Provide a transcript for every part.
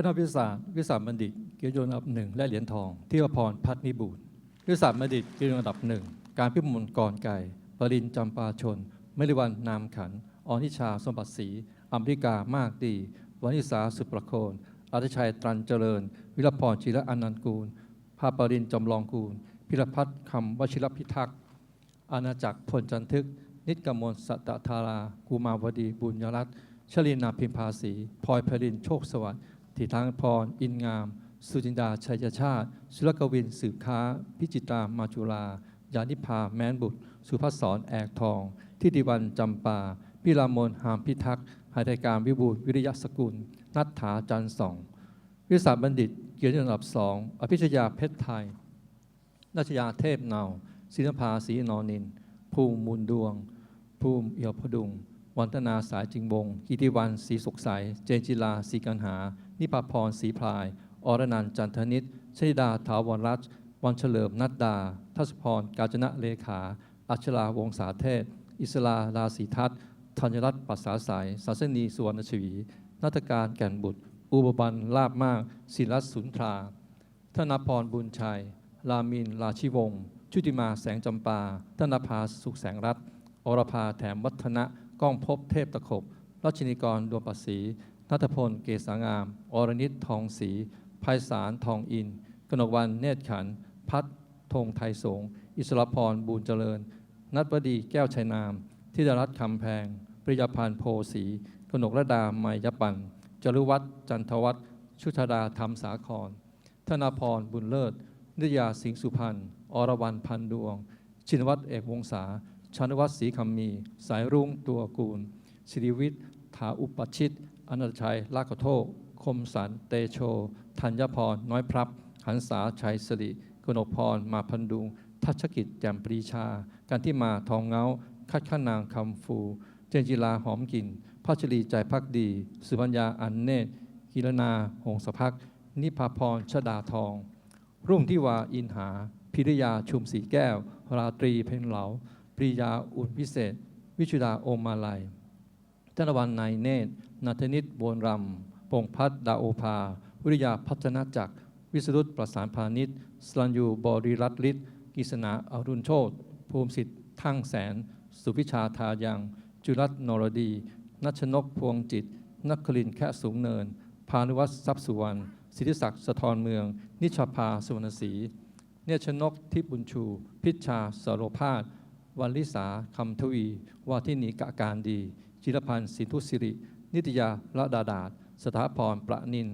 คณะวิทยาศาสตร์วิทยาบัณฑิตเกียรติยศอันดับหนึ่งและเหรียญทองที่วพรพัฒนิบูรณ์วิทยาบัณฑิตเกียรติยศอันดับหนึ่งการพิมลกรไก่ปรินจำปาชนมริวันนามขันอนิชาสมบัติศรีอัมพิกามากดีวนิสาสุประโคนอาทิชัยตรันเจริญ วิรพรจิระอนันต์กูล ภาปรินจำลองกูล พิรพัฒน์คำวชิรพิทักษ์อาณาจักรพลจันทึก นิตกมลสัตตธารากูมาวดีบุญยรัตน์ชลินาพิมพาสีพลอยพรินโชคสวัสดิ์ ทิทางพร อินงาม สุจินดา ชัยชาติ สุรกวิน สืบค้า พิจิตรามาจุลา ยานิพา แมนบุตร สุภัสรแอกทอง ทิติวันจำปา พิรามนหามพิทักษ์หายการวิบูลวิริยสกุล นัทธาจันทร์สอง วิทยาบัณฑิต เกียรติยศอันดับสอง อภิชยาเพชรไทย นัชยาเทพเนาศิลภาศรีนอนินทร์ภูมิมูลดวง ภูมิเอี่ยวพดุง วันธนาสายจิงวงศ์กิติวันศรีสุขใส เจนจิลาศรีกันหา นิพาพรศรีพลาย อรนันจันทนิตชนิดาถาวรรัตวันเฉลิมนัดดา ทัศพร กาจนะเลขา อัชราวงศาเทพอิสลาราศีทัศธัญรัตน์ปัสสาสายศาสนีสุวรรณชวี นัตการแก่นบุตร อุบบันลาบมาก ศิรัตน์สุนทรา ธนพรบุญชัย รามิน ราชิวงศ์ชุติมาแสงจำปา ธนภาสุขแสงรัตน์อรภาแถมวัฒนะ ก้องพบเทพตะขบรัชนิกรดวงปัสสีนัทพล เกษางาม อรนิตทองศรีไพศาลทองอิน กนกวันเนตรขัน พัฒน์ธงไทยสง อิสรพรบูญเจริญ นัทวดีแก้วชัยนาม ธิดารัตน์คำแพง ปริยพันธ์โพสีกนกระดาไมยปัน จรุวัฒน์จันทวัฒน์ชุธดาธรรมสาคร ธนาพรบุญเลิศนิยาสิงสุพรรณ อรวรรณพันดวง ชินวัตรเอกวงศา ชานวัฒน์ศรีคำมี สายรุ่งตัวกูลสิริวิทย์ถาอุปชิตอนันตชัยลากขโทกคมสันเตโช ธัญพร น้อยพรับ หันษาชัยสริกนกพร มาพันดุง ทัชกิจแจ่มปรีชา การที่มาทองเงา คัดขนางคำฟู เจนจิลาหอมกลิ่นพัชรีใจพักดี สุพัญญาอันเนตกิรนาหงสภักดิ์นิพาพรชดาทอง รุ่งที่วาอินหา พิริยาชุมสีแก้ว ราตรีเพ็ญเหลา ปริยาอุ่นพิเศษ วิชุดาโอมาลัยธนวันนายเนตรนัทนิตโบนรำพงพัฒน์ดาโอภา วิริยาพัฒนาจักร วิสรุตประสานพาณิชย์สลันยูบริรัตฤทธิ์กิษณาอรุณโชตภูมิสิทธิ์ทั้งแสน สุพิชาทายัง จุรัตนรดี นัชนกพวงจิต นักคลินแค่สูงเนิน พานุวัฒน์ทรัพย์สุวรรณสิทธิศักดิ์สะทรเมือง นิชาภาสุวรรณศรีเนชนกทิพบุญชู พิชชาสโรพาส วันลิสาคำทวีวาทินีกะการดี จิรพันธ์สินทุสิริ นิตยาละดาดาษสถาพรประนิน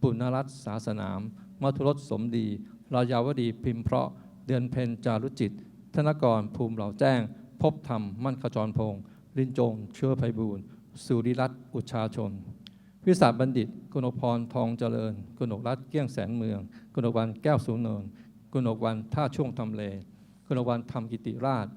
ปุณรัตน์สาสนาม มัทุรสสมดี รายาวดีพิมพ์เพราะ เดือนเพ็ญจารุจิต ธนกรภูมิเหล่าแจ้ง พบธรรมมั่นขจรพงศ์ลินจง เชื้อไพบูรณ์สุริรัตน์อุชาชน วิสาบัณฑิต กนกพรทองเจริญ กนกรัตน์เกี้ยงแสนเมือง กนกวันแก้วสูงเนิน กนกวันท่าช่วงทำเล กนกวันธรรมกิติราช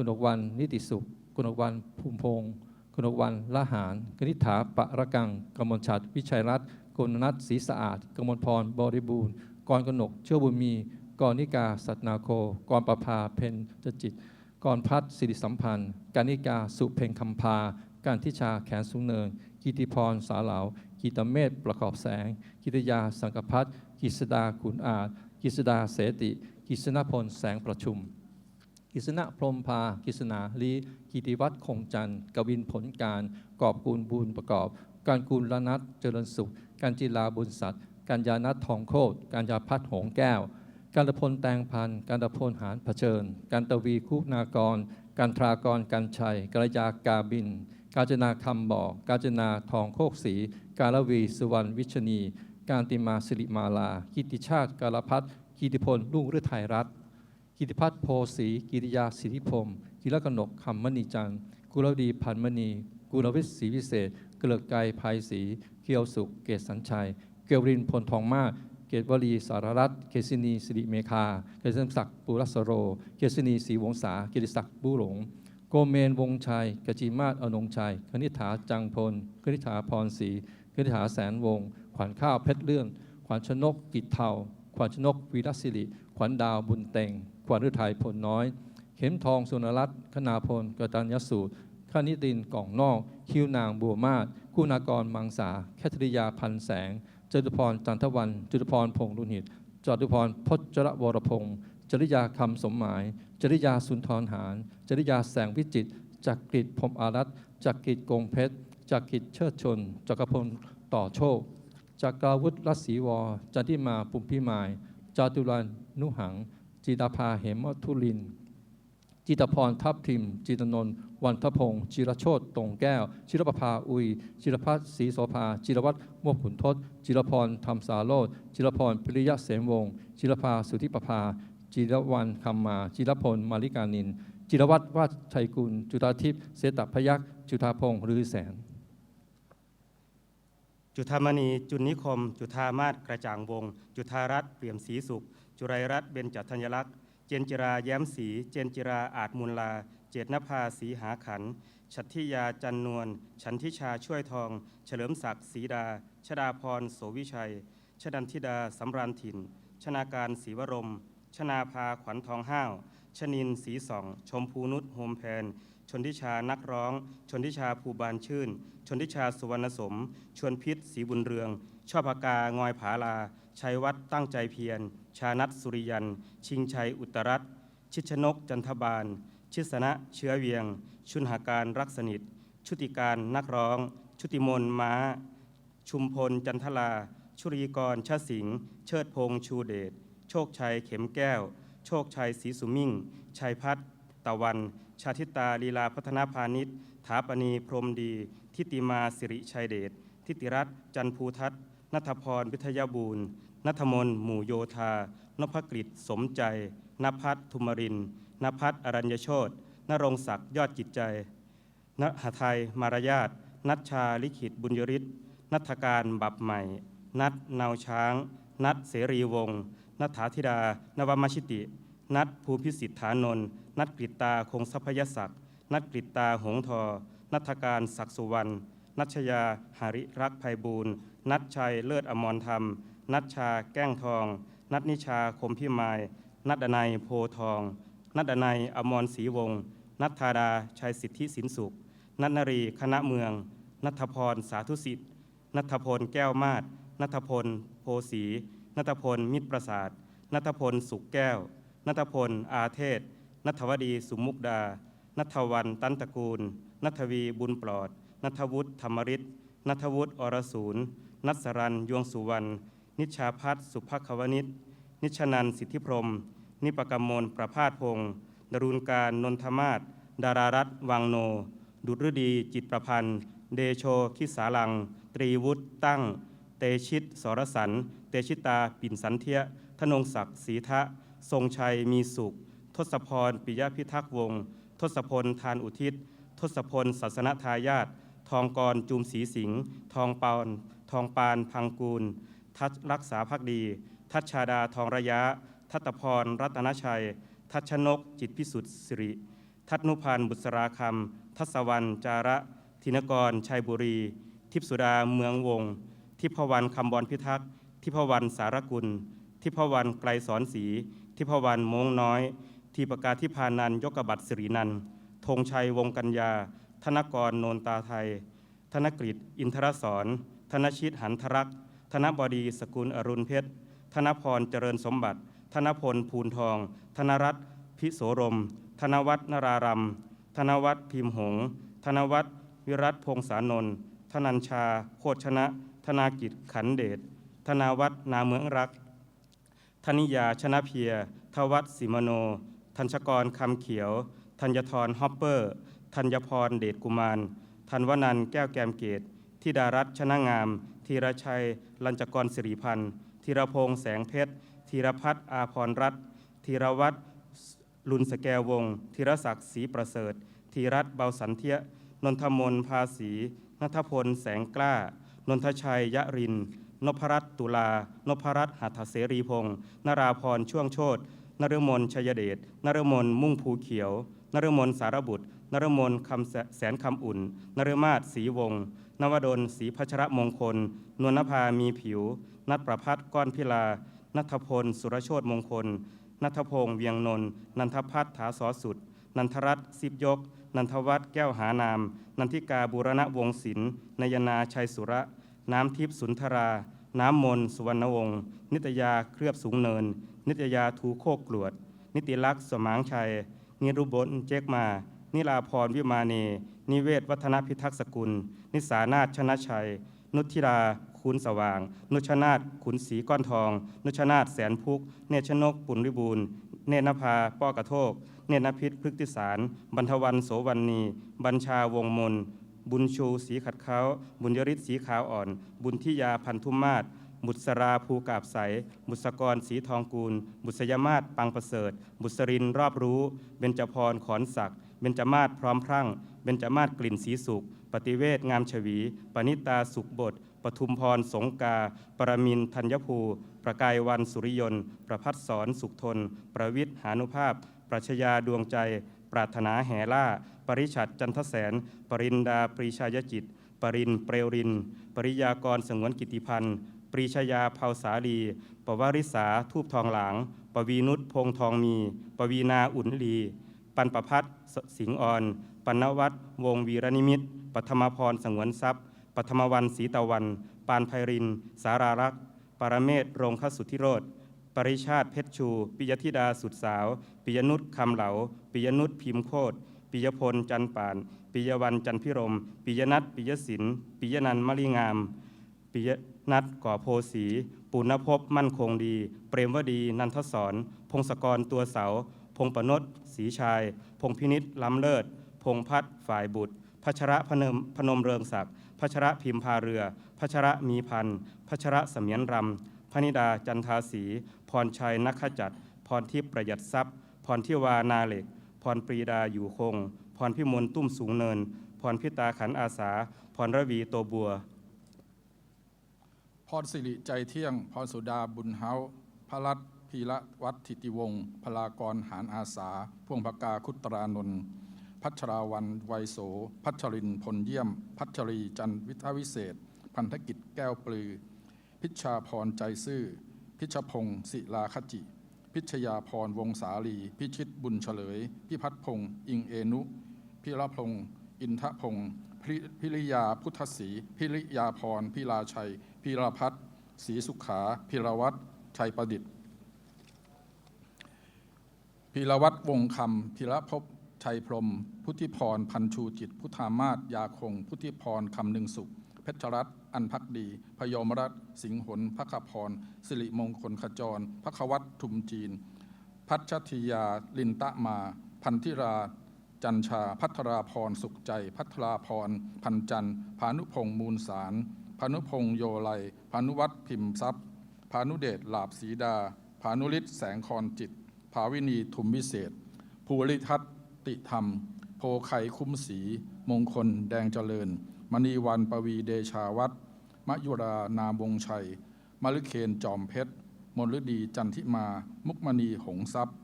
กนกวันนิติสุขกนกวันภูมิพงศ์กนกวันละหารกนิษฐาปะระกังกมลชัดวิชัยรัตน์กนนัทศรีสะอาดกมลพรบริบูรณ์กรกนกเชื่อบุญมีกรนิกาสัตนาโคกรประภาเพนจจิตกรพัฒน์สิริสัมพันธ์ การนิกาสุเพ็งคำพา การทิชาแขนสูงเนิน กิติพรสาเหลากิตเมธประกอบแสง กิตยาสังกพัฒน์กิษดาขุนอาจกิษดาเสติ กิษณพลแสงประชุม กิษณะพรมพา กิษณาลีกิติวัฒน์คงจันทร์กวินผลการ กอบกูลบูรประกอบ การกูลละนัทเจริญสุข การจิลาบุญสัตว์การยานัททองโคตการยาพัฒน์หงแก้ว การตะพลแตงพัน การตะพลหานเผชิญ การตวีคุณากร การทรากรกันชัยกระยากาบิน กาจนาคำบอก กาจนาทองโคกศรีการละวีสุวรรณวิชนี การติมาสิริมาลา กิติชาติกาลพัฒกิติพลรุ่งฤทัยรัตน์ กิติพัฒน์โพสีกิติยาสิทธิพรหมกิรกนกคำมณีจันทร์กุลดีพันมณีกุลวิทย์ศรีวิเศษ เกลือกไกรภัยศรีเกียวสุข เกษสัญชัย เกวรินพลทองมากเกตวลีสารรัตเกษินีสิริเมคา เกษมศักดิ์ปุรัสโร เกษินีศรีวงศาเกติศักดิ์บุหลง โกเมนวงชัยกจิมาศอนงชัย คณิฐาจังพล คณิฐาพรศรีคณิฐาแสนวง ขวัญข้าวเพชรเลื่อน ขวัญชนกกิจเทาขวัญชนกวีรศิริ ขวัญดาวบุญเต็ง ขวัญฤทัยพลน้อย เข็มทองสุนรัตน์คณาพลกตัญญสูตรขนิตินกล่องนอก คิวนางบัวมาศคุณากรมังสา แคทริยาพันแสงจตุพรจันทวันจตุพรพงษ์ลุนหิตจตุพรพจรวรพงษ์จริยาคำสมหมาย จริยาสุนทรหารจริยาแสงวิจิตจักริดพรมอารัตน์จักริดกงเพชรจักริดเชิดชนจักรพลต่อโชคจักราวุฒิรัศรีวรจันทิมาปุ่มพิมายจาตุรันนุหัง จิดาภาเหมทุลิน จิตพรทัพทิม จิตนนท์วันทพงศ์จิรโชตตรงแก้วจิรประภาอุย จิรพัฒน์ศรีโสภา จิรวัตรม่วงขุนทศ จิรพรธรรมสาโรธจิรพรพิริยะเสมวงศ์จิรภาสุธิประภา จิรวันคำมา จิรพลมาริกานิน จิรวัตรวาชัยกุล จุฬาทิพย์เสตพยักษ์จุฑาพงศ์รือแสนจุธามณีจุนนิคม จุธามาศกระจ่างวงศ์จุธารัตน์เปี่ยมศรีสุข จุไรรัตน์เบญจธัญลักษณ์ เจนจิราแย้มศรีเจนจิราอาจมูลลา เจตนภาศีหาขัน ชัตทิยาจันนวล ฉันทิชาช่วยทอง เฉลิมศักดิ์ศรีดา ชดาพรโสวิชัย ชดันทิดาสำราญถิ่น ชนาการศรีวรม ชนาภาขวัญทองห้าว ชนินศรีสอง ชมพูนุชโฮมแพนชนทิชานักร้อง ชนทิชาภูบานชื่น ชนทิชาสุวรรณสม ชวนพิษศรีบุญเรือง ชอบพากางอยผาลา ชัยวัฒน์ตั้งใจเพียร ชานัทสุริยัน ชิงชัยอุตรัตชิดชนกจันทบาล ชิสนะเชื้อเวียง ชุนหาการรักสนิท ชุติการนักร้อง ชุติมนม้า ชุมพลจันทลา ชุรีกรชาสิงห์เชิดพงชูเดช โชคชัยเข็มแก้ว โชคชัยศรีสุมิ่ง ชัยพัฒน์ตะวัน ชาทิตาลีลาพัฒนาพาณิชย์ถาปณีพรมดี ทิติมาสิริชัยเดชทิติรัตน์จันภูทัศน์นัทพรวิทยาบูรณ์ นัทมนต์หมู่โยธานพกฤษสมใจนภัทรธุมรินนภัทรอรัญญโชตนรงศักดิ์ยอดจิตใจณหไทยมารยาทนัชชาลิขิตบุญยริศนัทการบับใหม่ นัดนาวช้าง นัดเสรีวงศ์นัทธาธิดา นวมชิติ นัดภูพิสิทธานนท์นัดกฤตตาคงทรัพยศักดิ์นัดกฤตตาหงทอ นัทการศักสุวรรณนัชยาหาริรักภัยบูรณ์นัดชัยเลิศอมรธรรม นัดชาแก้งทอง นัดนิชาคมพิมาย นัดดนัยโพทอง นัดดนัยอมรศรีวงศ์นัทธาดาชัยสิทธิสินสุข นัทนรีคณะเมือง นัทพรสาธุสิทธิ์นัทพลแก้วมาศนัทพลโพสีนัทพลมิตรประสาทนัทพลสุขแก้ว นัทพลอาเทศ นัทวดีสุมุกดา นัทวันตันตะกูล นัทวีบุญปลอด นัทวุฒิธรรมริศนัทวุฒิอรสูรนัทสรันยวงสุวรรณ นิชาพัฒสุภควนิชนิชนันสิทธิพรม นิปกมลประพาสพงศ์ดรุณการนนทมาศดารารัตน์วังโน ดุษฤดีจิตประพันธ์ เดโชคิสาลัง ตรีวุฒิตั้ง เตชิตสรสัน เตชิตา ปิ่นสันเทียธนงศักดิ์ศรีทะ ทรงชัยมีสุข ทศพร ปิยพิทักษ์วงศ์ทศพล ทานอุทิศ ทศพลศาสนทายาททองกร จูมศรีสิงห์ทองปานทองปานพังกูล ทัศรักษาพักดี ทัชชาดาทองระยะ ทัตพร รัตนชัย ทัชนก จิตพิสุทธิ์สิริ ทัตนุพันธ์บุษราคำทัศวรรณจาระ ธินกร ชัยบุรี ทิพสุดาเมืองวงศ์ทิพวรรณคำบรพิทักษ์ ทิพวรรณสารกุล ทิพวรรณไกลสอนศรี ทิพวรรณโมงน้อย ทีประกาศทิพานันยกบัตรสิรินันท์ธงชัยวงกัญญา ธนกร โนนตาไทย ธนกฤษอินทรสอน ธนชิตหันทรักษ์ ธนบดีสกุลอรุณเพชร ธนพรเจริญสมบัติ ธนพลภูนทอง ธนรัตน์พิโสรม ธนวัฒนรารัมธนวัฒน์พิมพ์หง ธนวัฒน์วิรัตพงษานนท์ธนัญชา โคชนะ ธนากิจขันเดช ธนาวัฒน์นาเมืองรัก ธนิยาชนะเพีย ทวัฒสิมโน ธัญชกรคำเขียว ธัญทรฮอปเปอร์ ธัญพรเดชกุมาร ธันวนันท์แก้วแกมเกต ธิดารัตชนะงาม ธีรชัย ลัญจกรสิริพันธ์ธีรพงษ์แสงเพชรธีรพัฒน์อาพรรัตน์ธีรวัตรลุนสแกววงศ์ธีรศักดิ์ศรีประเสริฐธีรัตเบาสันเทียนนทมนภาษีนัทพล แสงกล้า นนทชัย ยะริน นพรัตน์ตุลา นพรัตน์หัตถเสรีพงศ์นราพร ช่วงโชตนฤมลชัยเดชนฤมลมุ่งภูเขียวนฤมลสารบุตรนฤมลคำแสนคำอุ่นนฤมาศศรีวงศ์ นวดลศรีพัชรมงคล นวลนภามีผิว นัทประพัฒน์ก้อนพิลา นัทพล สุรโชตมงคล นัทพงษ์เวียงนนท์นันทพัฒน์ถาสอสุด นันทรัตน์สิบยก นันทวัฒน์แก้วหานาม นันทิกาบูรณะวงศิลป์นยนาชัยสุระ น้ำทิพย์สุนทรา น้ำมนสุวรรณวงศ์ นิตยาเคลือบสูงเนิน นิตยาทูโคกกลวด นิติลักษณ์สมางชัย นิรุบลเจกมา นิลาพรวิมาเน นิเวศวัฒนพิทักษ์สกุล นิสานาถชนะชัย นุทิราคุณสว่าง นุชนาถขุนศรีก้อนทอง นุชนาถแสนพุก เนชนกปุณวิบูลย์เนตรนภาป้อกระโทก เนตรนพิษพฤกติสาร บรรทวันโสวันนีบัญชาวงมน บุญชูสีขัดเขาบุญยริศสีขาวอ่อน บุญทิยาพันธุมมาศบุษราภูกาบใส บุษกรสีทองกูล บุษยมาศปังประเสริฐ บุษรินรอบรู้ เบญจพรขอนศักดิ์เบญจมาศพร้อมพรั่ง เบญจมาศกลิ่นสีสุข ปฏิเวทงามฉวี ปณิตาสุขบท ปทุมพรสงกา ปรมินธัญภู ประกายวันสุริยนต์ ประพัฒสอนสุขทน ประวิทย์หานุภาพ ปรัชญาดวงใจ ปรารถนาแห่ล่า ปริชัดจันทแสน ปรินดาปรีชายจิต ปรินเปรวริน ปริยากรสงวนกิติพันธ์ ปรีชยาเผาสาลี ปวาริสาทูบทองหลาง ปวีนุชพงทองมี ปวีนาอุ่นลี ปันประพัฒสสิงห์อ่อน ปณวัฒน์วงวีรนิมิตปัทมพรสงวนทรัพย์ปัทมวันศรีตะวัน ปานไพริน สารารักษ์ปรเมศโรงคสุทธิโรธปริชาติเพชรชู ปิยธิดาสุดสาว ปิยนุชคำเหลา ปิยนุชพิมพ์โคตรปิยพลจันป่าน ปิยวันจันพิรม ปิยนัทปิยศิลป์ปิยนันมะลิงาม ปิยนัทก่อโพสีปุณภพมั่นคงดี เปรมวดี นันทศร พงศกรตัวเสา พงประนศศรีชาย พงพินิษล้ำเลิศ งพัฒน์ฝ่ายบุตร พัชระพนมพนมเริงศักดิ์พัชระพิมพาเรือ พัชระมีพันธ์พัชระเสมียนรำพนิดาจันทาสี พรชัยนักขจัด พรทิพย์ประหยัดทรัพย์ พรทิวานาเหล็ก พรปรีดาอยู่คง พรพิมลตุ้มสูงเนิน พรพิตาขันอาสา พรระวีโตบัว พรสิริใจเที่ยง พรสุดาบุญเฮาพระรัตพีระวัฒน์ทิติวงศ์พลากรหารอาสา พวงพกาคุตรานนท์ พัชราวันไวยโส พัชรินพลเยี่ยม พัชรีจันวิทาวิเศษ พันธกิจแก้วปลือ พิชชาพรใจซื่อ พิชพงศ์ศิลาขจิ พิชยาพรวงสาลี พิชิตบุญเฉลย พิพัฒพงศ์อิงเอนุพิรพงศ์อินทพงศ์พิริยาพุทธศรีพิริยาพรพิลาชัย พิรพัฒศรีสุขาพิรวัตรชัยประดิษฐ์พิรวัตรวงคำพิรภพ ชัยพรม พุทธิพร พันชูจิต พุทธามาศยาคง พุทธิพรคำหนึ่งสุข เพชรรัตน์อันพักดี พยมรัตน์สิงหนพระขพร สิริมงคลขจรพระควัตทุมจีน พัชธิยา ลินตะมา พันธิรา จันชา พัทราพร สุขใจ พัทราพร พันจันพานุพงษ์มูลสารพานุพงษ์โยไลพานุวัตรพิมพ์ทรัพย์พานุเดชหลาบศีดาพานุฤทธิ์แสงคอนจิต ภาวินีทุมวิเศษ ภูริทัต ติธรรม โพไข่คุ้มศรีมงคล แดงเจริญ มณีวันปวีเดชาวัฒน์มยุรานามวงชัย มฤเคนจอมเพชร มนฤดีจันทิมา มุกมณีหงทรัพย์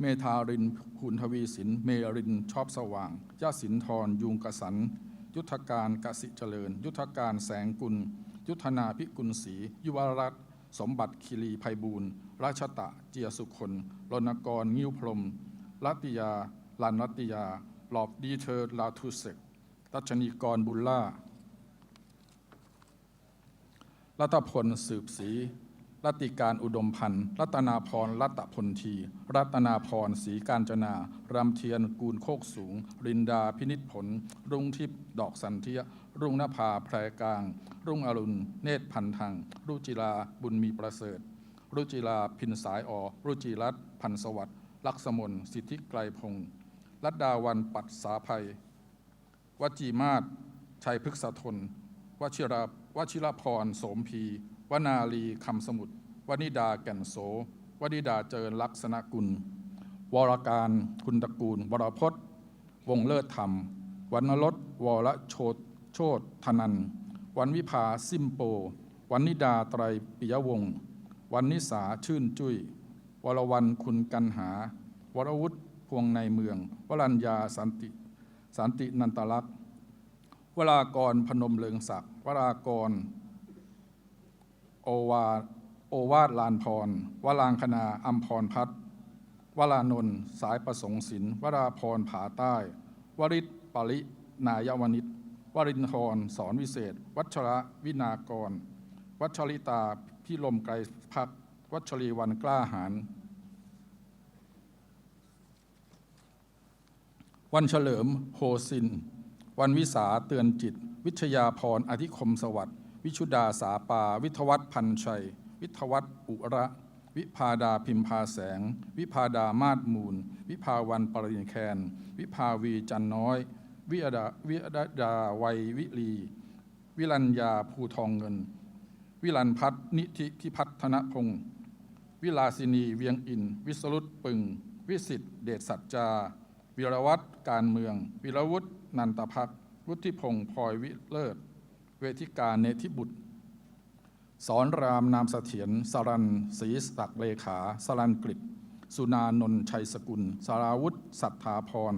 เมธารินขุนทวีสิน เมรินชอบสว่างยาสินทรยุงกสัน ยุทธการกสิเจริญ ยุทธการแสงกุล ยุทธนาพิกุลศรียุวรัตสมบัติคิรีภัยบูรณ์ราชตะเจียสุคนรณกร งิ้วพรม รัตติยาลันรัตติยาหลอบดีเธอลาทุเซกรัชนีกรบุลล่ารัตพลสืบศรีรัติการอุดมพันธ์รัตนาพรรัตพลที รัตนาพรศรีการจนารำเทียนกูลโคกสูง รินดาพินิษผล รุ่งทิพย์ดอกสันเทีย รุ่งนภาแพรกลาง รุ่งอรุณ เนตรพันธัง รุจิลาบุญมีประเสริฐ รุจิลาพินสายออรุจิรัตพันสวัสดิ์ ลักษมนสิทธิไกรพงศ์รัตดาวันปัดสาภัย วจีมาศชัยพฤกษทนวชิราวชิรพรโสมพี วนาลีคำสมุทรวนิดาแก่นโสวนิดาเจริญลักษณกุล วรการคุณตระกูล วรพจน์ วงเลิศธรรม วันนรสวรโชตโชตธนัน วันวิภาซิมโป วันนิดาไตรปิยวงศ์วันนิสาชื่นจุย้ย วรวันคุณกันหา วรวุฒิพวงในเมือง วรัญญาสันติ สันตินันตลักษณ์วรากรพนมเลิงศักดิ์วรากร โอวาโอวาดลานพร วรางคณาอัมพรพัฒน์วรานนท์สายประสงค์ศิลป์วราพรผาใต้ วริศปรินายวนิชวรินทรสอนวิเศษ วัชระวินากรววัชริตาพิลมไกรพัก วัชรีวันกล้าหารวันเฉลิมโฮซิน วันวิสาเตือนจิต วิทยาพรอธิคมสวัสดิ์วิชุดาสาปา วิทวัฒน์พันชัย วิทวัฒน์อุระ วิพาดาพิมพาแสง วิพาดามาดมูล วิภาวันปรินแคน วิภาวีจันน้อย วิอดาวิอดาวัยวิลี วิรัญญาภูทองเงิน วิรันพัฒน์นิธิพิพัฒนพงศ์ วิลาสินีเวียงอิน วิสรุตปึง วิสิทธิเดชสัจจา วิรวัตรการเมือง วิรวุฒินันตพักวุฒิพงศ์พลอยวิเลิศ เวทิกาเนธิบุตร สอนรามนามเสถียรสรันศรีศักดิ์เลขา สรันกฤษสุนานนท์ชัยสกุล สาราวุธสัทธาพร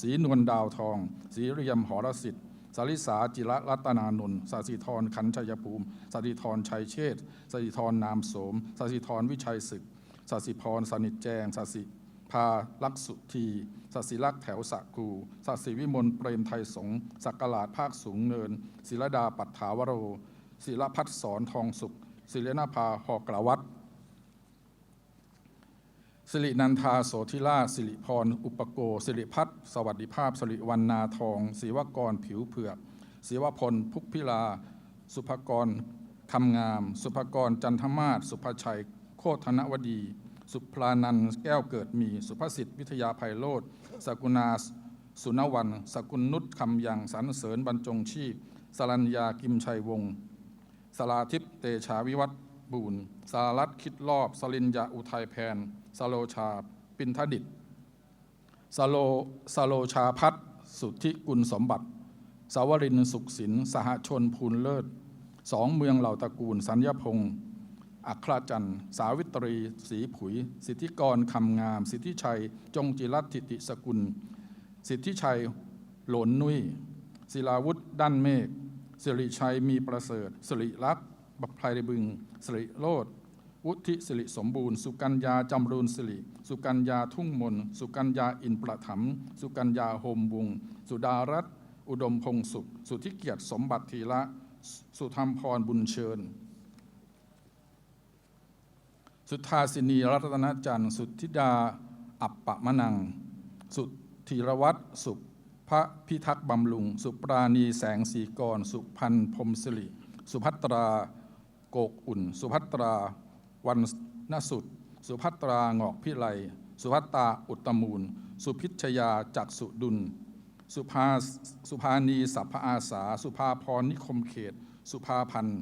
ศรีนวลดาวทองศรีเรียมหรสิทธิ สาริสาจิระรัตนานนท์สาสิธรขันชัยภูมิสาสิธรชัยเชษสาสิธรนามโสมสาสิธรวิชัยศึกสาสิพรสนิจแจงสาสิพาลักษุทีสาสิลักษ์แถวสะกูสาสิวิมลเปรมไทยสงสักกลาดภาคสูงเนิน ศิรดาปัฏฐาวโรศิลพัฒสอนทองสุขศิรินาภาหอกระวัต สิรินันทาโสธิราชสิริพร อุปโกสิริพัฒน์สวัสดิภาพสิริวันนาทองศิวกรผิวเผือกศิวพล พุกพิลา สุภกรคำงาม สุภกรจันทมาศสุภชัย โคธนวดี สุพลานันแก้วเกิดมี สุภสิทธิ์วิทยาไพโรธสกุณาสุนวันสกุลนุชคำยังสรรเสริญบรรจงชีพสรัญญากิมชัยวงศ์สลาทิพเตชาวิวัฒบูรณ์สารัตน์คิดรอบ สลินยาอุทัยแพน สโลชาปินทดิตสโลสโลชาพัฒสุทธิกุลสมบัติ สาวรินทร์สุขสิน สหชนภูลเลิศ สองเมืองเหล่าตระกูล สัญญพงศ์อัครจันทร์ สาวิตรีศรีผุย สิทธิกรคำงาม สิทธิชัย จงจิรัตติติสกุล สิทธิชัย หลนนุ้ยศิลาวุธด้านเมฆสิริชัยมีประเสริฐสิริลักษ์บัพไพรบึงสิริโลด วุฒิสิริสมบูรณ์ สุกัญญาจำรูนสิริ สุกัญญาทุ่งมน สุกัญญาอินประถมสุกัญญาโฮมวงสุดารัตน์อุดมพงศ์สุข สุทธิเกียรติสมบัติทีละ สุธรรมพรบุญเชิญ สุทธาสินีรัตนจันทร์ สุทธิดา อัปปะมะนัง สุธีรวัตรสุพระพิทักษ์บำรุง สุปราณีแสงสีกร สุพันพรมสิริ สุภัตราโกกอุ่น สุภัตรา วันนสุด สุภัตราหงอกพิไล สุภัตตาอุตมูล สุพิชยาจักสุดุล สุภาสุภานีสัพพอาสา สุภาพรนิคมเขต สุภาพันธ์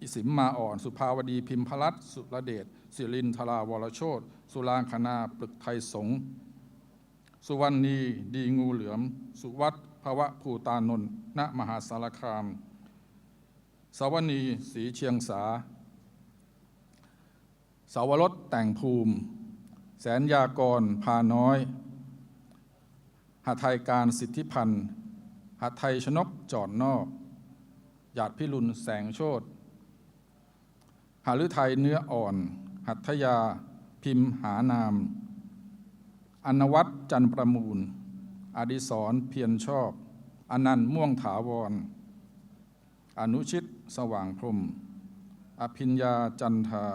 อิสิมมาอ่อน สุภาวดีพิมพลัตนสุรเดชศิรินทราวรโชตสุรางคณาปรึกไทยสงสุวรรณีดีงูเหลือม สุวัตภวะภูตานนท์ณมหาสารคาม สวนีศรีเชียงสา สาวรสแต่งภูมิ แสนยากรพาน้อย หาไทยการสิทธิพันธ์หาไทยชนกจอดนอก หยาดพิรุณแสงโชตหาฤทัยเนื้ออ่อน หัตถยาพิมพ์หานาม อนวัตจันประมูล อดิศรเพียรชอบ อนันต์ม่วงถาวร อนุชิตสว่างพรม อภิญญาจันทา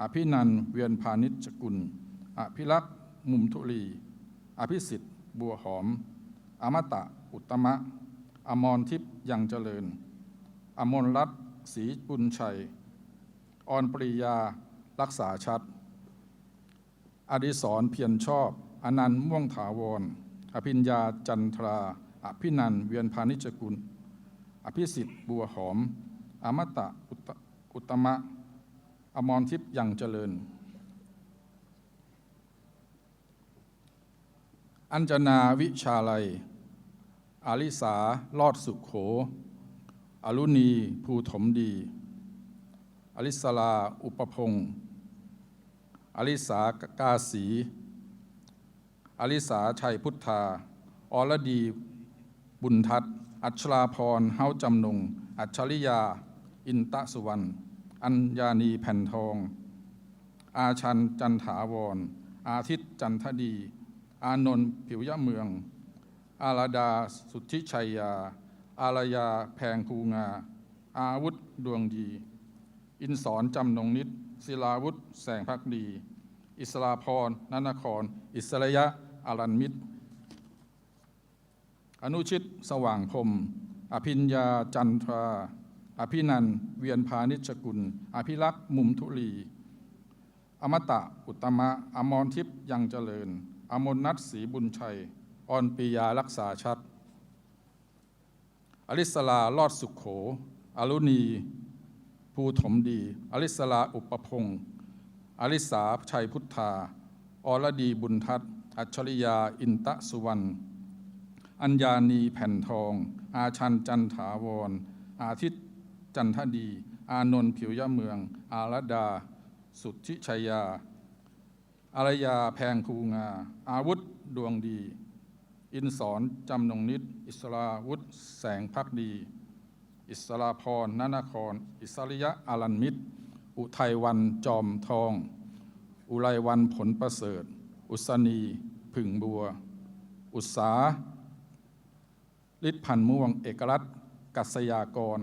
อภินันเวียนพาณิชกุล อภิรักษ์มุมทุลี อภิสิทธิ์ บัวหอม อมตะ อุตมะ อมรทิพย์ยังเจริญ อมรรัตน์ศรีปุญชัย ออนปริยา รักษาชัด อดิศรเพียรชอบ อนันต์ม่วงถาวร อภิญญาจันทรา อภินันเวียนพาณิชกุล อภิสิทธิ์ บัวหอม อมตะ อุตอุตมะ อมรทิพย์ยังเจริญ อัญจนาวิชาลัย อาลิสา ลอดสุขโข อรุณี ภูถมดี อลิสลา อุปพงศ์อลิสากาสี อลิสา ชัยพุทธา อรดี บุญทัตอัชราพร เฮาจำนง อัจฉริยา อินตะสุวรรณ อัญญานีแผ่นทอง อาชันจันถาวร อาทิตย์จันทดี อานนท์ผิวยะเมือง อาราดาสุทธิชัยยา อารยาแพงภูงา อาวุธดวงดี อินสอนจำนงนิตศิลาวุธแสงพักดี อิสลาพรนนคร อิสระยะอารันมิตร อนุชิตสว่างพรมอภิญญาจันทรา อภินันเวียนพานิชกุล อภิรักษ์มุมทุลี อมตะ อุตมะ อมรทิพย์ยังเจริญ อมนนัทศรีบุญชัย ออนปียารักษาชัด อลิสลาลอดสุขโข อรุณี ภูถมดี อลิสลาอุปพงศ์อลิสาชัยพุทธา อรดีบุญทัตอัจฉริยาอินตะสุวรรณ อัญญานีแผ่นทอง อาชันจันถาวร อาทิตย์ จันทดี อานนท์ผิวยะเมือง อารดา สุทธิชัยยา อารยาแพงคูงา อาวุธดวงดี อินสอนจำนงนิต อิสราวุธแสงพักดี อิสราพรนานคร อิสริยะอารันมิตร อุทัยวันจอมทอง อุไรวันผลประเสริฐ อุษณีผึ่งบัว อุตสาฤทธิพันธ์ม่วง เอกรัตน์กัศยากร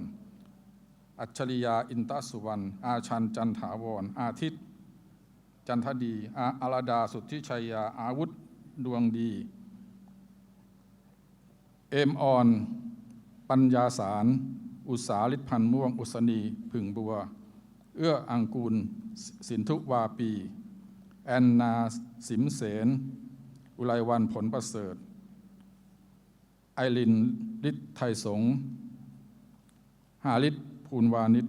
อัจฉริยาอินตสุวรรณอาชันจันถาวร อาทิตย์ จันทดี อาอาราดาสุทธิชัยยาอาวุธ ดวงดี เอมออน ปัญญาสาร อุสาฤทธิพันธ์ม่วง อุษณีผึ่งบัว เอื้ออังกูล สินทุวาปี แอนนาสิมเสน อุไรวันผลประเสริฐ ไอรินฤทธิไทยสงหาฤทธิ ภูลวานิช